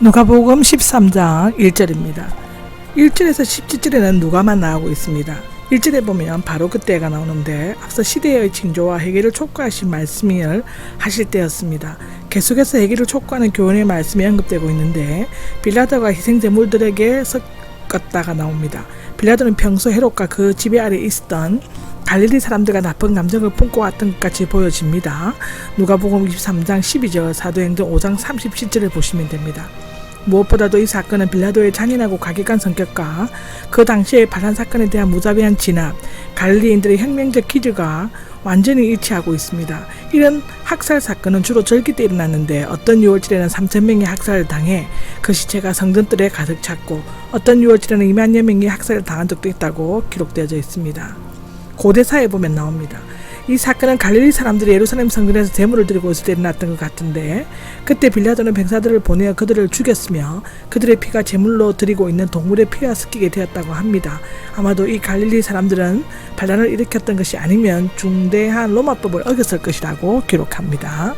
누가복음 13장 1절입니다. 1절에서 17절에는 누가만 나오고 있습니다. 1절에 보면 바로 그때가 나오는데 앞서 시대의 징조와 해결을 촉구하신 말씀을 하실 때였습니다. 계속해서 해결을 촉구하는 교훈의 말씀이 언급되고 있는데 빌라도가 희생 제물들에게 섞었다가 나옵니다. 빌라도는 평소 헤롯과 그 지배 아래 있었던 갈릴리 사람들과 나쁜 감정을 품고 왔던 것 같이 보여집니다. 누가복음 23장 12절, 사도행전 5장 37절을 보시면 됩니다. 무엇보다도 이 사건은 빌라도의 잔인하고 과격한 성격과 그 당시의 반란 사건에 대한 무자비한 진압, 갈릴리인들의 혁명적 기질과 완전히 일치하고 있습니다. 이런 학살 사건은 주로 절기 때 일어났는데 어떤 6월절에는 3천 명이 학살을 당해 그 시체가 성전들에 가득 찼고 어떤 6월절에는 2만여 명이 학살을 당한 적도 있다고 기록되어져 있습니다. 고대사에 보면 나옵니다. 이 사건은 갈릴리 사람들이 예루살렘 성전에서 제물을 드리고 있을 때 일어났던 것 같은데 그때 빌라도는 병사들을 보내어 그들을 죽였으며 그들의 피가 제물로 드리고 있는 동물의 피와 섞이게 되었다고 합니다. 아마도 이 갈릴리 사람들은 반란을 일으켰던 것이 아니면 중대한 로마법을 어겼을 것이라고 기록합니다.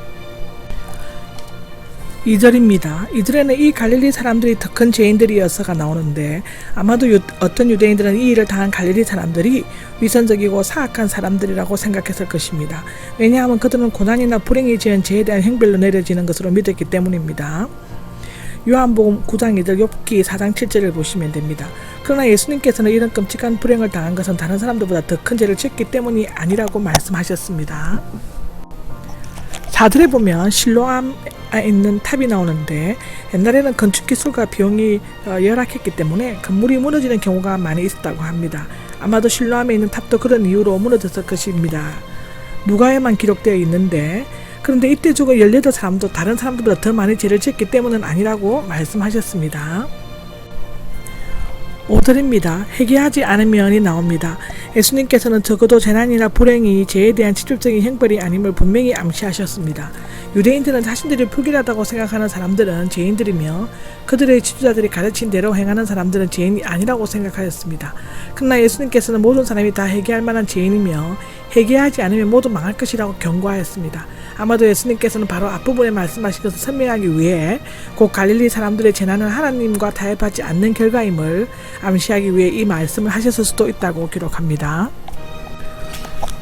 2절입니다. 2절에는 이 갈릴리 사람들이 더 큰 죄인들이어서가 나오는데 아마도 유, 어떤 유대인들은 이 일을 당한 갈릴리 사람들이 위선적이고 사악한 사람들이라고 생각했을 것입니다. 왜냐하면 그들은 고난이나 불행이 지은 죄에 대한 형별로 내려지는 것으로 믿었기 때문입니다. 요한복음 9장 2절 욥기 4장 7절을 보시면 됩니다. 그러나 예수님께서는 이런 끔찍한 불행을 당한 것은 다른 사람들보다 더 큰 죄를 지었기 때문이 아니라고 말씀하셨습니다. 4절에 보면 실로암에 있는 탑이 나오는데 옛날에는 건축 기술과 비용이 어, 열악했기 때문에 건물이 무너지는 경우가 많이 있었다고 합니다. 아마도 실로암에 있는 탑도 그런 이유로 무너졌을 것입니다. 누가에만 기록되어 있는데 그런데 이때 죽은 18사람도 다른 사람들보다 더 많이 죄를 지었기 때문은 아니라고 말씀하셨습니다. 5절입니다. 회개하지 않으면이 나옵니다. 예수님께서는 적어도 재난이나 불행이 죄에 대한 직접적인 형벌이 아님을 분명히 암시하셨습니다. 유대인들은 자신들이 불길하다고 생각하는 사람들은 죄인들이며 그들의 지도자들이 가르친 대로 행하는 사람들은 죄인이 아니라고 생각하였습니다. 그러나 예수님께서는 모든 사람이 다 회개할 만한 죄인이며 회개하지 않으면 모두 망할 것이라고 경고하였습니다. 아마도 예수님께서는 바로 앞부분에 말씀하신 것을 설명하기 위해 곧 갈릴리 사람들의 재난은 하나님과 타협하지 않는 결과임을 암시하기 위해 이 말씀을 하셨을 수도 있다고 기록합니다.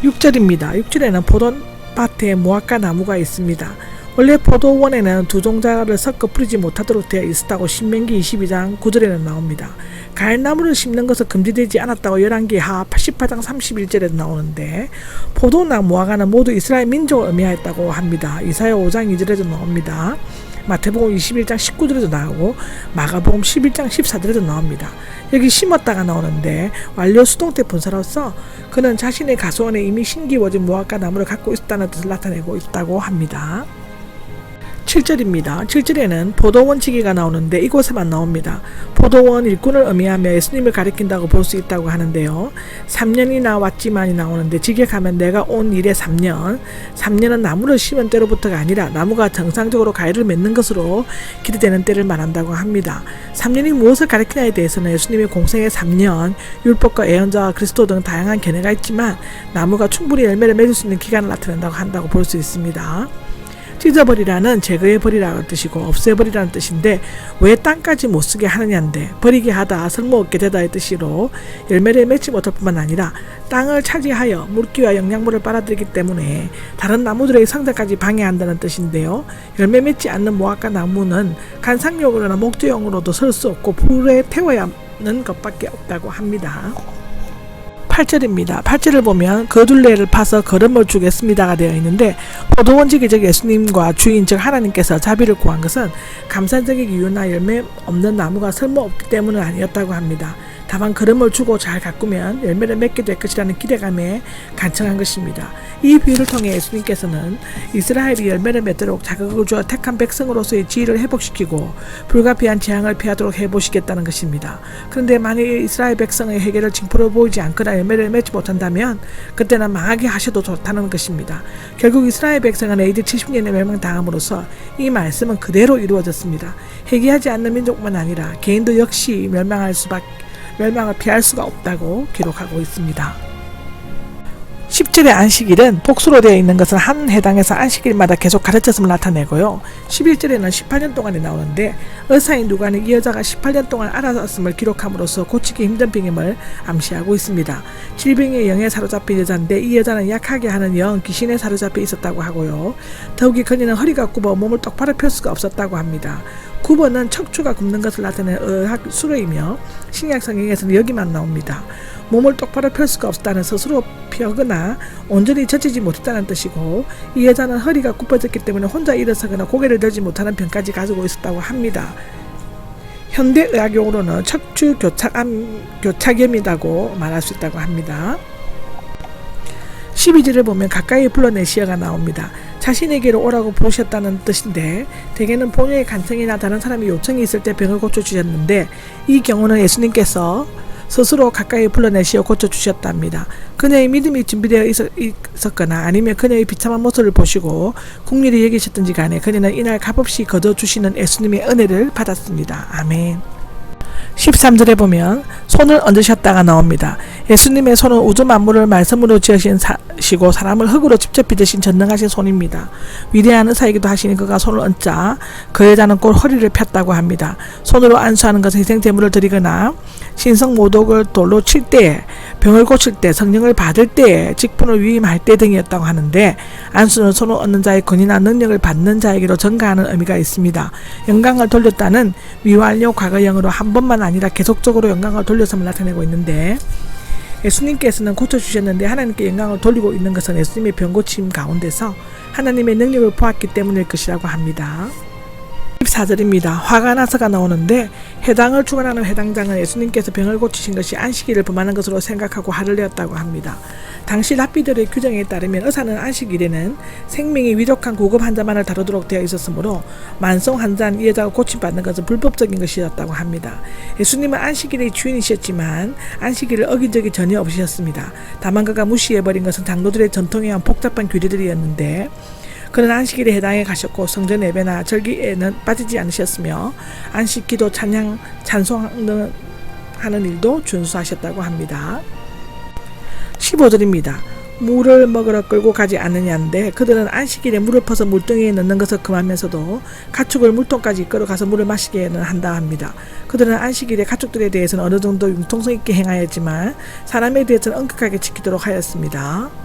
6절입니다. 6절에는 포도밭에 무화과 나무가 있습니다. 원래 포도원에는 두 종자를 섞어 뿌리지 못하도록 되어 있었다고 신명기 22장 9절에는 나옵니다. 가을나무를 심는 것은 금지되지 않았다고 열왕기 하 88장 31절에 나오는데 포도나 무화과는 모두 이스라엘 민족을 의미하였다고 합니다. 이사야 5장 2절에도 나옵니다. 마태복음 21장 19절에도 나오고 마가복음 11장 14절에도 나옵니다. 여기 심었다가 나오는데 완료 수동태 분사로서 그는 자신의 가수원에 이미 신기워진 무화과 나무를 갖고 있다는 뜻을 나타내고 있다고 합니다. 7절입니다. 7절에는 포도원 지기가 나오는데 이곳에만 나옵니다. 포도원 일꾼을 의미하며 예수님을 가리킨다고 볼 수 있다고 하는데요. 3년이나 왔지만이 나오는데 직역하면 내가 온 일의 3년. 3년은 나무를 심은 때로부터가 아니라 나무가 정상적으로 가위를 맺는 것으로 기대되는 때를 말한다고 합니다. 3년이 무엇을 가리키냐에 대해서는 예수님의 공생의 3년, 율법과 예언자와 그리스도 등 다양한 견해가 있지만 나무가 충분히 열매를 맺을 수 있는 기간을 나타낸다고 한다고 볼 수 있습니다. 찢어버리라는 제거해버리라는 뜻이고 없애버리라는 뜻인데 왜 땅까지 못 쓰게 하느냐인데 버리게 하다 쓸모없게 되다의 뜻으로 열매를 맺지 못할 뿐만 아니라 땅을 차지하여 물기와 영양분을 빨아들이기 때문에 다른 나무들의 성장까지 방해한다는 뜻인데요. 열매 맺지 않는 무화과 나무는 간상용으로나 목재용으로도 설 수 없고 불에 태워야 하는 것밖에 없다고 합니다. 8절입니다. 8절을 보면 거둘레를 파서 걸음을 주겠습니다가 되어 있는데 포도원 지기 적 예수님과 주인 즉 하나님께서 자비를 구한 것은 감사적인 이유나 열매 없는 나무가 쓸모없기 때문은 아니었다고 합니다. 다만 걸음을 주고 잘 가꾸면 열매를 맺게 될 것이라는 기대감에 간청한 것입니다. 이 비유를 통해 예수님께서는 이스라엘이 열매를 맺도록 자극을 주어 택한 백성으로서의 지위를 회복시키고 불가피한 재앙을 피하도록 해보시겠다는 것입니다. 그런데 만일 이스라엘 백성의 회개를 징표로 보이지 않거나 열매를 맺지 못한다면 그때는 망하게 하셔도 좋다는 것입니다. 결국 이스라엘 백성은 AD 70년에 멸망당함으로써 이 말씀은 그대로 이루어졌습니다. 회개하지 않는 민족만 아니라 개인도 역시 멸망할 수밖에 멸망을 피할 수가 없다고 기록하고 있습니다. 10절의 안식일은 복수로 되어 있는 것은 한 해당에서 안식일마다 계속 가르쳤음을 나타내고요. 11절에는 18년 동안에 나오는데 의사인 누가는 이 여자가 18년 동안 알아섰음을 기록함으로써 고치기 힘든 병임을 암시하고 있습니다. 질병의 영에 사로잡힌 여자인데 이 여자는 약하게 하는 영 귀신에 사로잡혀 있었다고 하고요. 더욱이 그녀는 허리가 굽어 몸을 똑바로 펼 수가 없었다고 합니다. 9번은 척추가 굽는 것을 나타내는 의학 수로이며 신약 성경에서는 여기만 나옵니다. 몸을 똑바로 펼 수가 없다는 스스로 펴거나 온전히 젖히지 못했다는 뜻이고 이 여자는 허리가 굽어졌기 때문에 혼자 일어서거나 고개를 들지 못하는 병까지 가지고 있었다고 합니다. 현대 의학용으로는 척추 교착암 교착염이라고 말할 수 있다고 합니다. 12절을 보면 가까이 불러내시어가 나옵니다. 자신에게로 오라고 부르셨다는 뜻인데 대개는 본인의 간청이나 다른 사람의 요청이 있을 때 병을 고쳐주셨는데 이 경우는 예수님께서 스스로 가까이 불러내시어 고쳐주셨답니다. 그녀의 믿음이 준비되어 있었, 있었거나 아니면 그녀의 비참한 모습을 보시고 국리를 여기셨든지 간에 그녀는 이날 값없이 거둬주시는 예수님의 은혜를 받았습니다. 아멘. 13절에 보면 손을 얹으셨다가 나옵니다. 예수님의 손은 우주 만물을 말씀으로 지으신 사시고 사람을 흙으로 직접 빚으신 전능하신 손입니다. 위대한 의사이기도 하시니 그가 손을 얹자 그 여자는 곧 허리를 폈다고 합니다. 손으로 안수하는 것은 희생 제물을 드리거나 신성 모독을 돌로 칠 때, 병을 고칠 때, 성령을 받을 때, 직분을 위임할 때 등이었다고 하는데 안수는 손을 얹는 자의 권위나 능력을 받는 자에게로 전가하는 의미가 있습니다. 영광을 돌렸다는 미완료 과거형으로 한 번만 아니라 계속적으로 영광을 돌렸음을 나타내고 있는데 예수님께서는 고쳐주셨는데 하나님께 영광을 돌리고 있는 것은 예수님의 병고침 가운데서 하나님의 능력을 보았기 때문일 것이라고 합니다. 14절입니다. 화가 나서가 나오는데 해당을 주관하는 해당장은 예수님께서 병을 고치신 것이 안식일을 범하는 것으로 생각하고 화를 내었다고 합니다. 당시 랍비들의 규정에 따르면 의사는 안식일에는 생명이 위력한 고급 환자만을 다루도록 되어 있었으므로 만성 환자인 이 여자가 고침받는 것은 불법적인 것이었다고 합니다. 예수님은 안식일의 주인이셨지만 안식일을 어긴 적이 전혀 없으셨습니다. 다만 그가 무시해버린 것은 장로들의 전통에 의한 복잡한 규례들이었는데 그는 안식일에 해당해 가셨고 성전 예배나 절기에는 빠지지 않으셨으며 안식 기도 찬양 찬송하는 하는 일도 준수하셨다고 합니다. 15절입니다. 물을 먹으러 끌고 가지 않느냐인데 그들은 안식일에 물을 퍼서 물등에 넣는 것을 금하면서도 가축을 물통까지 이끌어 가서 물을 마시게는 한다 합니다. 그들은 안식일에 가축들에 대해서는 어느 정도 융통성 있게 행하였지만 사람에 대해서는 엄격하게 지키도록 하였습니다.